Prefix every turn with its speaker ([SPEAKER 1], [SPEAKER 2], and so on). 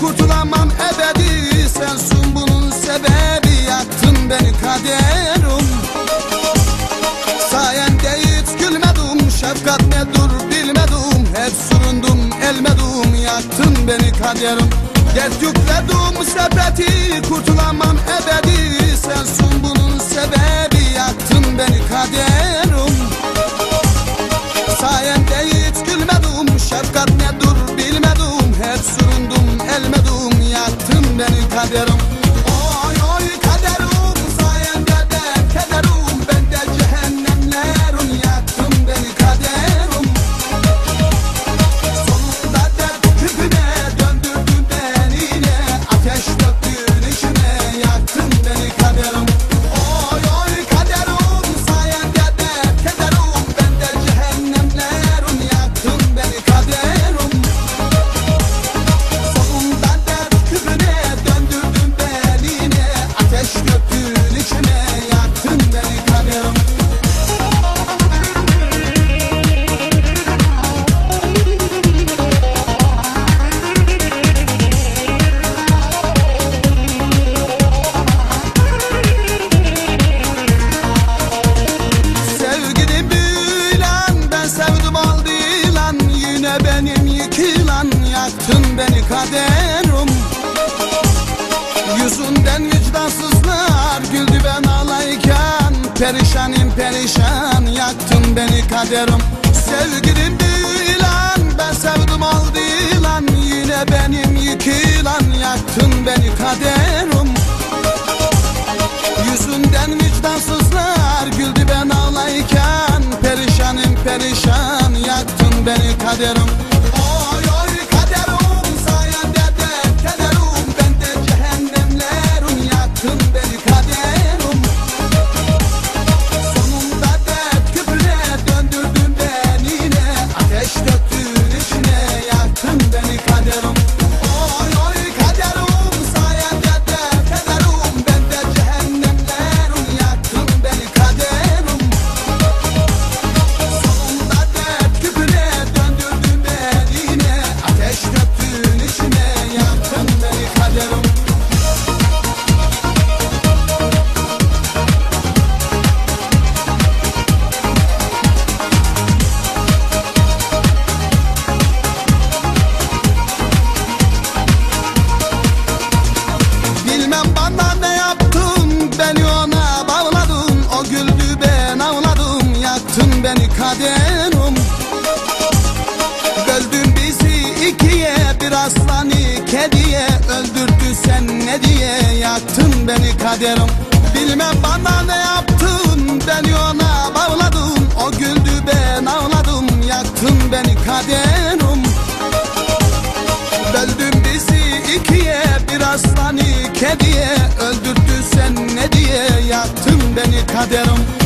[SPEAKER 1] kurtulamam ebedi. Sensin bunun sebebi yaktın beni kaderim Sayende hiç gülmedim şefkat nedir bilmedim Hep süründüm elmedim yaktın beni kaderim Dert yükledim sepeti kurtulamam ebedi. Sensin bunun sebebi yaktın beni kaderim Yüzünden vicdansızlar güldü ben ağlayken Perişanim perişan yaktın beni kaderim. Sevgilim büyülen ben sevdim aldı lan Yine benim yıkılan yaktın beni kaderim. Yüzünden vicdansızlar güldü ben ağlayken Perişanim perişan yaktın beni kaderim kaderim. Bilmem bana ne yaptın beni ona bağladın O güldü ben ağladım yaktın beni kaderim. Böldün bizi ikiye bir aslanı kediye Öldürdü sen ne diye yaktın beni kaderim